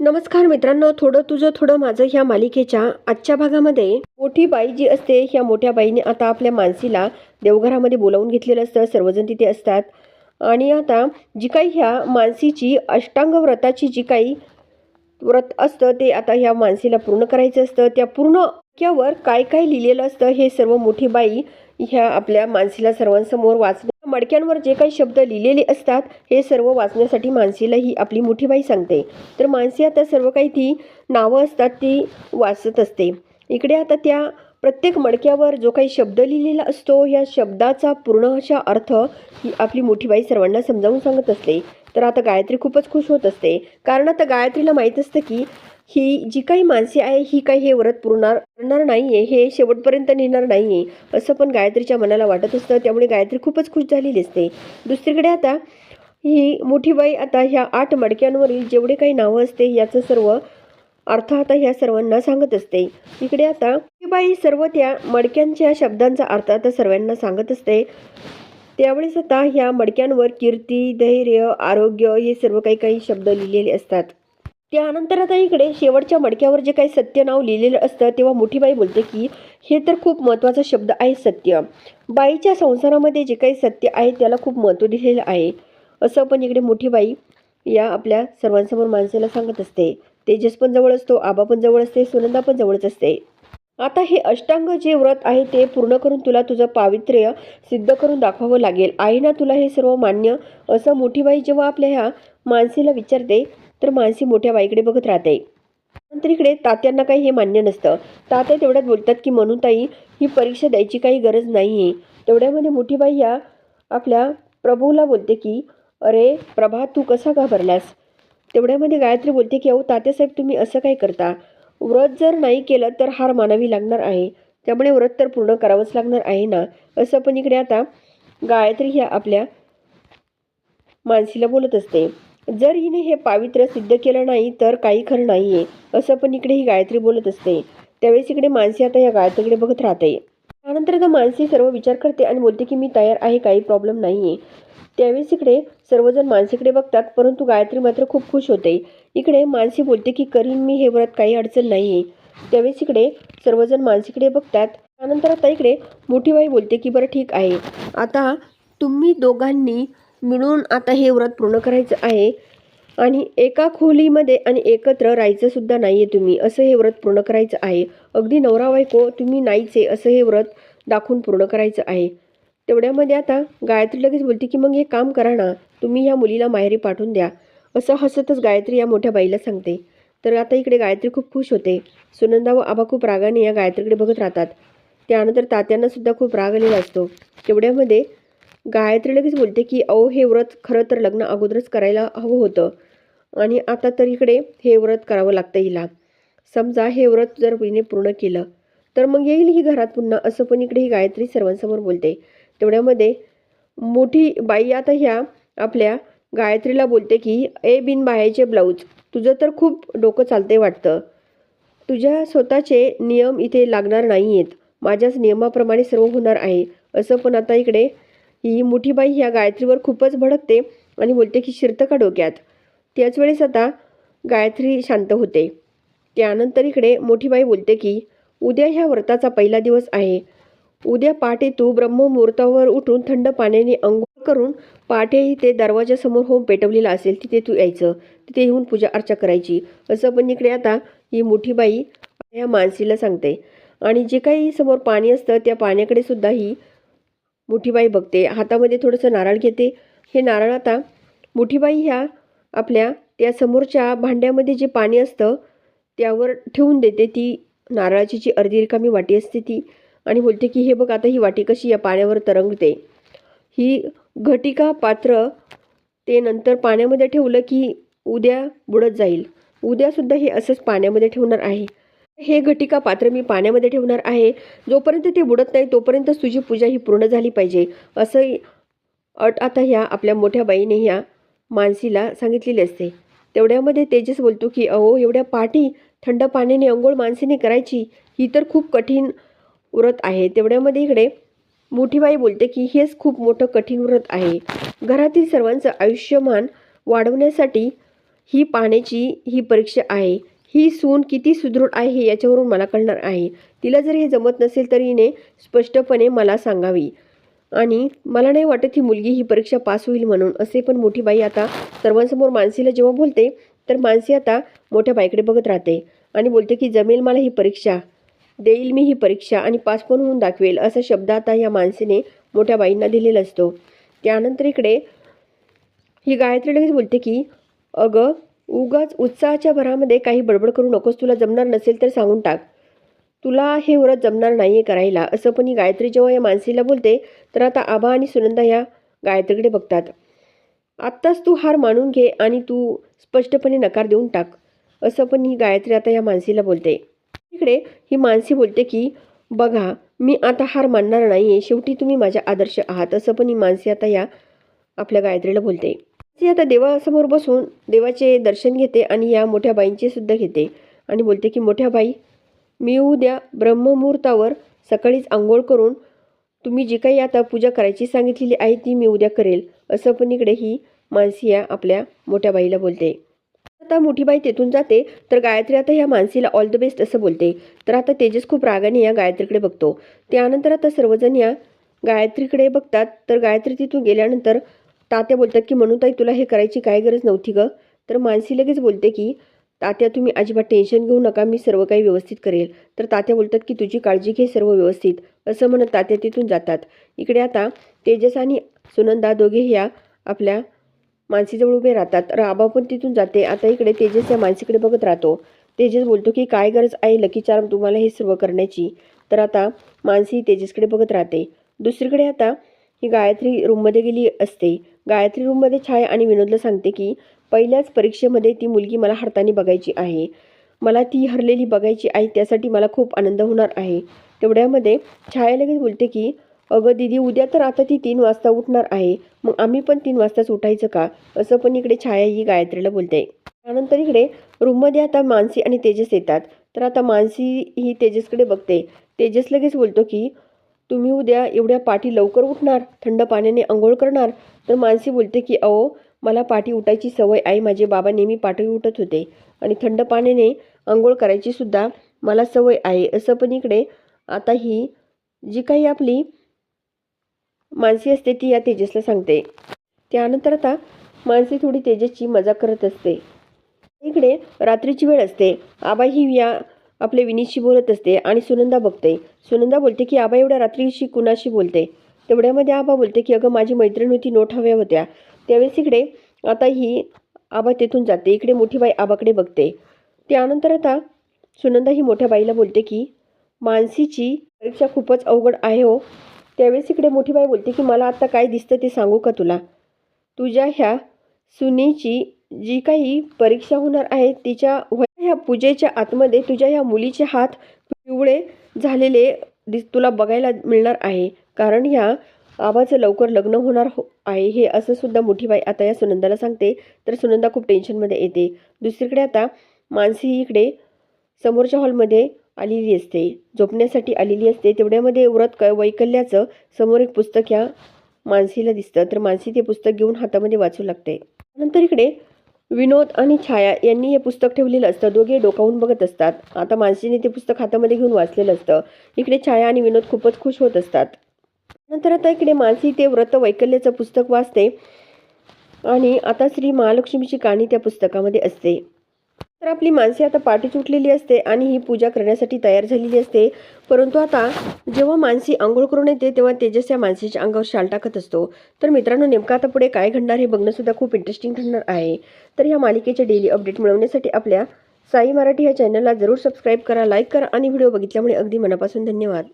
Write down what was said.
नमस्कार मित्रांनो थोडं तुझं थोडं माझं ह्या मालिकेच्या आजच्या भागामध्ये. मोठी बाई जी असते ह्या मोठ्या बाईने आता आपल्या मानसीला देवघरामध्ये बोलावून घेतलेलं असतं सर्वजण तिथे असतात. आणि आता जी काही ह्या मानसीची अष्टांग व्रताची जी काही व्रत असतं ते आता ह्या मानसीला पूर्ण करायचं असतं. त्या पूर्ण क्यावर काय काय लिहिलेलं असतं हे सर्व मोठी बाई ह्या आपल्या मानसीला सर्वांसमोर वाचण्या मडक्यांवर जे काही शब्द लिहिलेले असतात हे सर्व वाचण्यासाठी मानसीला ही आपली मोठी बाई सांगते. तर मानसी आता सर्व काही ती नावं असतात ती वाचत असते. इकडे आता त्या प्रत्येक मडक्यावर जो काही शब्द लिहिलेला असतो या शब्दाचा पूर्ण अशा अर्थ ही आपली मोठी बाई सर्वांना समजावून सांगत असते. तर आता गायत्री खूपच खुश होत असते. कारण आता गायत्रीला माहीत असतं की ही जी काही माणसे आहे ही काही हे व्रत पुरणार करणार नाही आहे हे शेवटपर्यंत नेणार नाही आहे असं पण गायत्रीच्या मनाला वाटत असतं. त्यामुळे गायत्री खूपच खुश झालेली असते. दुसरीकडे आता ही मोठी बाई आता ह्या आठ मडक्यांवरील जेवढे काही नावं असते याचं सर्व अर्थ आता ह्या सर्वांना सांगत असते. इकडे आता ही बाई सर्व त्या मडक्यांच्या शब्दांचा अर्थ आता सर्वांना सांगत असते. त्यावेळेस आता ह्या मडक्यांवर कीर्ती धैर्य आरोग्य हे सर्व काही काही शब्द लिहिलेले असतात. त्यानंतर आता इकडे शेवटच्या मडक्यावर जे काही सत्य नाव लिहिलेलं असतं तेव्हा मोठीबाई बोलते की हे तर खूप महत्त्वाचा शब्द आहे सत्य. बाईच्या संसारामध्ये जे काही सत्य आहे त्याला खूप महत्त्व दिलेलं आहे. असं पण इकडे मोठीबाई या आपल्या सर्वांसमोर माणसाला सांगत असते. तेजस पण जवळ असतो आबा पण जवळ असते सुनंदा पण जवळच असते. आता हे अष्टांग जे व्रत आहे ते पूर्ण करून तुला तुझं पावित्र्य सिद्ध करून दाखवावं लागेल. आहे ना तुला हे सर्व मान्य? असं मोठीबाई जेव्हा आपल्या ह्या मानसीला विचारते तर मानसी मोठ्या बाईकडे बघत राहते. नंतर इकडे तात्यांना काही हे मान्य नसतं. तात्या तेवढ्यात बोलतात की म्हणून ताई ही परीक्षा द्यायची काही गरज नाही आहे तेवढ्यामध्ये मोठी बाई या आपल्या प्रभूला बोलते की अरे प्रभा तू कसा घाबरलास तेवढ्यामध्ये गायत्री बोलते की अहो तात्यासाहेब तुम्ही असं काय करता? व्रत जर नाही केलं तर हार मानावी लागणार आहे. त्यामुळे व्रत तर पूर्ण करावंच लागणार आहे ना? असं पण इकडे आता गायत्री ह्या आपल्या मानसीला बोलत असते. जर हिने हे पावित्र्य सिद्ध केलं नाही तर काही खरं नाही आहे असं पण इकडे ही गायत्री बोलत असते. त्यावेळेस इकडे मानसी आता या गायत्रीकडे बघत राहते. त्यानंतर आता मानसी सर्व विचार करते आणि बोलते की मी तयार आहे काही प्रॉब्लेम नाही आहे त्यावेळेस इकडे सर्वजण मानसीकडे बघतात परंतु गायत्री मात्र खूप खुश होते. इकडे मानसी बोलते की करीन मी हे व्रत काही अडचण नाही आहे त्यावेळेस इकडे सर्वजण मानसीकडे बघतात. त्यानंतर आता इकडे मोठी बाई बोलते की बरं ठीक आहे. आता तुम्ही दोघांनी मिळून आता हे व्रत पूर्ण करायचं आहे. आणि एका खोलीमध्ये आणि एकत्र राहायचं सुद्धा नाही आहे तुम्ही. असं हे व्रत पूर्ण करायचं आहे. अगदी नवरा बायको तुम्ही नाहीच. असं हे व्रत दाखवून पूर्ण करायचं आहे. तेवढ्यामध्ये आता गायत्री लगेच बोलते की मग हे काम करा ना. तुम्ही ह्या मुलीला माहेरी पाठवून द्या. असं हसतच गायत्री या मोठ्या बाईला सांगते. तर आता इकडे गायत्री खूप खुश होते. सुनंदा व आबा खूप रागाने या गायत्रीकडे बघत राहतात. त्यानंतर तात्यांनासुद्धा खूप राग आलेला असतो. तेवढ्यामध्ये गायत्री लगेच बोलते की अहो हे व्रत खरं तर लग्न अगोदरच करायला हवं होतं. आणि आता तर इकडे हे व्रत करावं लागतं हिला. समजा हे व्रत जर हिने पूर्ण केलं तर मग येईल ही घरात पुन्हा असं पण इकडे ही गायत्री सर्वांसमोर बोलते. तेवढ्यामध्ये मोठी बाई आता ह्या आपल्या गायत्रीला बोलते की ए बिन बायाचे ब्लाऊज तुझं तर खूप डोकं चालते वाटतं. तुझ्या स्वतःचे नियम इथे लागणार नाही आहेत माझ्याच नियमाप्रमाणे सर्व होणार आहे. असं पण आता इकडे ही मोठीबाई ह्या गायत्रीवर खूपच भडकते आणि बोलते की शिरतं का डोक्यात? त्याच वेळेस आता गायत्री शांत होते. त्यानंतर इकडे मोठीबाई बोलते की उद्या ह्या व्रताचा पहिला दिवस आहे. उद्या पहाटे तू ब्रह्ममुहूर्तावर उठून थंड पाण्याने अंघोळ करून पहाटे इथे दरवाजासमोर होम पेटवलेला असेल तिथे तू यायचं. तिथे येऊन पूजा अर्चा करायची. असं पण इकडे आता ही मोठीबाई ह्या या मानसीला सांगते. आणि जे काही समोर पाणी असतं त्या पाण्याकडे सुद्धा ही मुठीबाई बघते. हातामध्ये थोडंसं नारळ घेते. हे नारळ आता मुठीबाई ह्या आपल्या त्या समोरच्या भांड्यामध्ये जे पाणी असतं त्यावर ठेवून देते ती नारळाची जी अर्धी रिकामी वाटी असते ती. आणि बोलते की हे बघ आता ही वाटी कशी या पाण्यावर तरंगते. ही घटिका पात्र ते नंतर पाण्यामध्ये ठेवलं की उद्या बुडत जाईल. उद्यासुद्धा हे असंच पाण्यामध्ये ठेवणार आहे. हे घटिका पात्र मी पाण्यामध्ये ठेवणार आहे. जोपर्यंत ते बुडत नाही तोपर्यंत तुझी पूजा ही पूर्ण झाली पाहिजे. असं अट आता ह्या आपल्या मोठ्या बाईने ह्या मानसीला सांगितलेली असते. तेवढ्यामध्ये तेजस बोलतो की अहो एवढ्या पाठी थंड पाण्याने अंघोळ माणसीने करायची ही तर खूप कठीण व्रत आहे. तेवढ्यामध्ये इकडे मोठी बाई बोलते की हेच खूप मोठं कठीण व्रत आहे. घरातील सर्वांचं आयुष्यमान वाढवण्यासाठी ही पाहण्याची ही परीक्षा आहे. ही सून किती सुदृढ आहे याच्यावरून मला कळणार आहे तिला जर हे जमत नसेल तर हिने स्पष्टपणे मला सांगावी. आणि मला नाही वाटत ही मुलगी ही परीक्षा पास होईल म्हणून असे पण मोठी बाई आता सर्वांसमोर मानसीला जेव्हा बोलते तर मानसी आता मोठ्या बाईकडे बघत राहते आणि बोलते की जमेल मला ही परीक्षा. देईल मी ही परीक्षा आणि पास पण होऊन दाखवेल असा शब्द आता या माणसेने मोठ्या बाईंना दिलेला असतो. त्यानंतर इकडे ही गायत्री लगेच बोलते की अगं उगाच उत्साहाच्या भरामध्ये काही बडबड करू नकोस तुला जमणार नसेल तर सांगून टाक. तुला हे व्रत जमणार नाही आहे करायला असं पण ही गायत्री जेव्हा या मानसीला बोलते तर आता आबा आणि सुनंदा या गायत्रीकडे बघतात. आत्ताच तू हार मानून घे आणि तू स्पष्टपणे नकार देऊन टाक असं पण ही गायत्री आता या मानसीला बोलते. इकडे ही मानसी बोलते की बघा मी आता हार मानणार नाही आहे शेवटी तुम्ही माझ्या आदर्श आहात असं पण ही मानसी आता या आपल्या गायत्रीला बोलते. ती आता देवासमोर बसून देवाचे दर्शन घेते आणि या मोठ्या बाईंचे सुद्धा घेते. आणि बोलते की मोठ्या बाई मी उद्या ब्रह्ममुहूर्तावर सकाळीच आंघोळ करून तुम्ही जी काही आता पूजा करायची सांगितलेली आहे ती मी उद्या करेल. असं पण इकडे ही मानसी या आपल्या मोठ्या बाईला बोलते. आता मोठी बाई तेथून जाते तर गायत्री आता ह्या मानसीला ऑल द बेस्ट असं बोलते. तर आता तेजस खूप रागाने या गायत्रीकडे बघतो. त्यानंतर आता सर्वजण या गायत्रीकडे बघतात. तर गायत्री तिथून गेल्यानंतर तात्या बोलतात की म्हणून तुला हे करायची काय गरज नव्हती ग? तर मानसी लगेच बोलते की तात्या तुम्ही अजिबात टेन्शन घेऊ नका मी सर्व काही व्यवस्थित करेल. तर तात्या बोलतात की तुझी काळजी घे सर्व व्यवस्थित. असं म्हणत तात्या तिथून जातात. इकडे आता तेजस आणि सुनंदा दोघे या आपल्या मानसीजवळ उभे राहतात. राबा पण तिथून जाते. आता इकडे तेजस या मानसीकडे बघत राहतो. तेजस बोलतो की काय गरज आहे? लकी चार्म तुम्हाला हे सर्व करण्याची. तर आता मानसी तेजसकडे बघत राहते. दुसरीकडे आता ही गायत्री रूममध्ये गेली असते. गायत्री रूममध्ये छाया आणि विनोदला सांगते की पहिल्याच परीक्षेमध्ये ती मुलगी मला हरताना बघायची आहे. मला ती हरलेली बघायची आहे त्यासाठी मला खूप आनंद होणार आहे. तेवढ्यामध्ये छाया लगेच बोलते की अगं दिदी उद्या तर आता ती तीन वाजता उठणार आहे. मग आम्ही पण तीन वाजताच उठायचं का? असं पण इकडे छाया ही गायत्रीला बोलते. त्यानंतर इकडे रूममध्ये आता मानसी आणि तेजस येतात. तर आता मानसी ही तेजसकडे बघते. तेजस लगेच बोलतो की तुम्ही उद्या एवढ्या पाठी लवकर उठणार थंड पाण्याने आंघोळ करणार? तर मानसी बोलते की अहो मला पाठी उठायची सवय आहे. माझे बाबा नेहमी पाठी उठत होते आणि थंड पाण्याने आंघोळ करायची सुद्धा मला सवय आहे. असं पण इकडे आता ही जी काही आपली मानसी असते ती या तेजसला सांगते. त्यानंतर आता मानसी थोडी तेजसची मजा करत असते. इकडे रात्रीची वेळ असते. आबा ही या आपले विनीतशी बोलत असते आणि सुनंदा बघते. सुनंदा बोलते की आबा एवढ्या रात्रीशी कुणाशी बोलते? तेवढ्यामध्ये आबा बोलते की अगं माझी मैत्रीण होती नोट हव्या होत्या. त्यावेळेस इकडे आता ही आबा तेथून जाते. इकडे मोठी बाई आबाकडे बघते. त्यानंतर आता सुनंदा ही मोठ्या बाईला बोलते की मानसीची परीक्षा खूपच अवघड आहे हो. त्यावेळेस इकडे मोठी बाई बोलते की मला आता काय दिसतं ते सांगू का तुला? तुझ्या ह्या सुनीची जी काही परीक्षा होणार आहे तिच्या ह्या पूजेच्या आतमध्ये तुझ्या ह्या मुलीचे हात पिवळे झालेले दिस तुला बघायला मिळणार आहे. कारण ह्या आबाचं लवकर लग्न होणार हो आहे. हे असं सुद्धा मोठी बाई आता या सुनंदाला सांगते. तर सुनंदा खूप टेन्शनमध्ये येते. दुसरीकडे आता मानसी इकडे समोरच्या हॉलमध्ये आलेली असते. झोपण्यासाठी आलेली असते. तेवढ्यामध्ये व्रत क वैकल्याचं समोर एक पुस्तक ह्या मानसीला दिसतं. तर मानसी ते पुस्तक घेऊन हातामध्ये वाचू लागते. नंतर इकडे विनोद आणि छाया यांनी हे पुस्तक ठेवलेलं असतं. दोघे डोकावून बघत असतात. आता मानसीने ते पुस्तक हातामध्ये घेऊन वाचलेलं असतं. इकडे छाया आणि विनोद खूपच खुश होत असतात. नंतर आता इकडे मानसी ते व्रत वैकल्याचं पुस्तक वाचते. आणि आता श्री महालक्ष्मीची कहाणी त्या पुस्तकामध्ये असते. तर आपली माणसे आता पाठी उठलेली असते आणि ही पूजा करण्यासाठी तयार झालेली असते. परंतु आता जेव्हा मानसी आंघोळ करून येते तेव्हा तेजस या माणसेच्या अंगावर शाल टाकत असतो. तर मित्रांनो नेमकं आता पुढे काय घडणार हे बघणंसुद्धा खूप इंटरेस्टिंग ठरणार आहे. तर या मालिकेचे डेली अपडेट मिळवण्यासाठी आपल्या साई मराठी या चॅनलला जरूर सबस्क्राईब करा लाईक करा आणि व्हिडिओ बघितल्यामुळे अगदी मनापासून धन्यवाद.